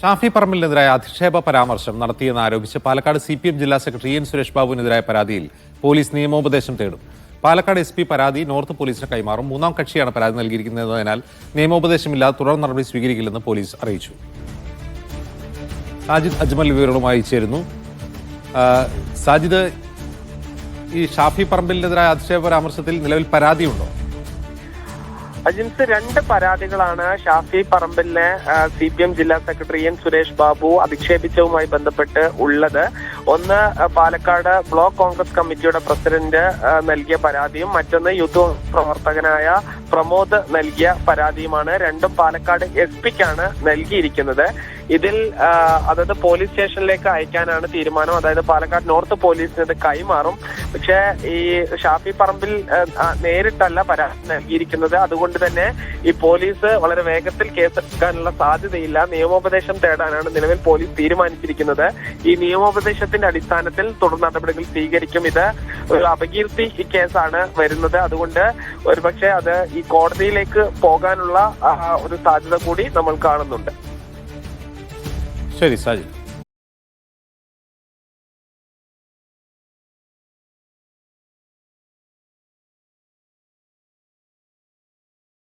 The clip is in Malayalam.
ഷാഫി പറമ്പിലിനെതിരായ അധിക്ഷേപ പരാമർശം നടത്തിയെന്ന് ആരോപിച്ച് പാലക്കാട് സി പി എം ജില്ലാ സെക്രട്ടറി എൻ സുരേഷ് ബാബുവിനെതിരായ പരാതിയിൽ പോലീസ് നിയമോപദേശം തേടും. പാലക്കാട് എസ് പി പരാതി നോർത്ത് പോലീസിന് കൈമാറും. മൂന്നാം കക്ഷിയാണ് പരാതി നൽകിയിരിക്കുന്നതിനാൽ നിയമോപദേശമില്ലാതെ തുടർ നടപടി സ്വീകരിക്കില്ലെന്ന് പോലീസ് അറിയിച്ചു. സാജിദ് അജ്മൽ വിവരങ്ങളുമായി ചേരുന്നു. സാജിദ് ഈ ഷാഫി പറമ്പിലിനെതിരായ അധിക്ഷേപ പരാമർശത്തിൽ നിലവിൽ പരാതിയുണ്ടോ? അജിൻസ് രണ്ട് പരാതികളാണ് ഷാഫി പറമ്പലിനെ സി പി എം ജില്ലാ സെക്രട്ടറി എൻ സുരേഷ് ബാബു അധിക്ഷേപിച്ചതുമായി ബന്ധപ്പെട്ട് ഉള്ളത്. ഒന്ന് പാലക്കാട് ബ്ലോക്ക് കോൺഗ്രസ് കമ്മിറ്റിയുടെ പ്രസിഡന്റ് നൽകിയ പരാതിയും മറ്റൊന്ന് യുദ്ധ പ്രവർത്തകനായ പ്രമോദ് നൽകിയ പരാതിയുമാണ്. രണ്ടും പാലക്കാട് എസ് പിക്കാണ് നൽകിയിരിക്കുന്നത്. ഇതിൽ അതായത് പോലീസ് സ്റ്റേഷനിലേക്ക് അയക്കാനാണ് തീരുമാനം. അതായത് പാലക്കാട് നോർത്ത് പോലീസിന് ഇത് കൈമാറും. പക്ഷേ ഈ ഷാഫി പറമ്പിൽ നേരിട്ടല്ല പരാതി നൽകിയിരിക്കുന്നത്. അതുകൊണ്ട് തന്നെ ഈ പോലീസ് വളരെ വേഗത്തിൽ കേസെടുക്കാനുള്ള സാധ്യതയില്ല. നിയമോപദേശം തേടാനാണ് നിലവിൽ പോലീസ് തീരുമാനിച്ചിരിക്കുന്നത്. ഈ നിയമോപദേശത്തിന്റെ അടിസ്ഥാനത്തിൽ തുടർ നടപടികൾ സ്വീകരിക്കും. ഇത് ഒരു അപകീർത്തി കേസാണ് വരുന്നത്. അതുകൊണ്ട് ഒരുപക്ഷെ അത് ഈ കോടതിയിലേക്ക് പോകാനുള്ള ഒരു സാധ്യത കൂടി നമ്മൾ കാണുന്നുണ്ട്. ശരി സാജിദ്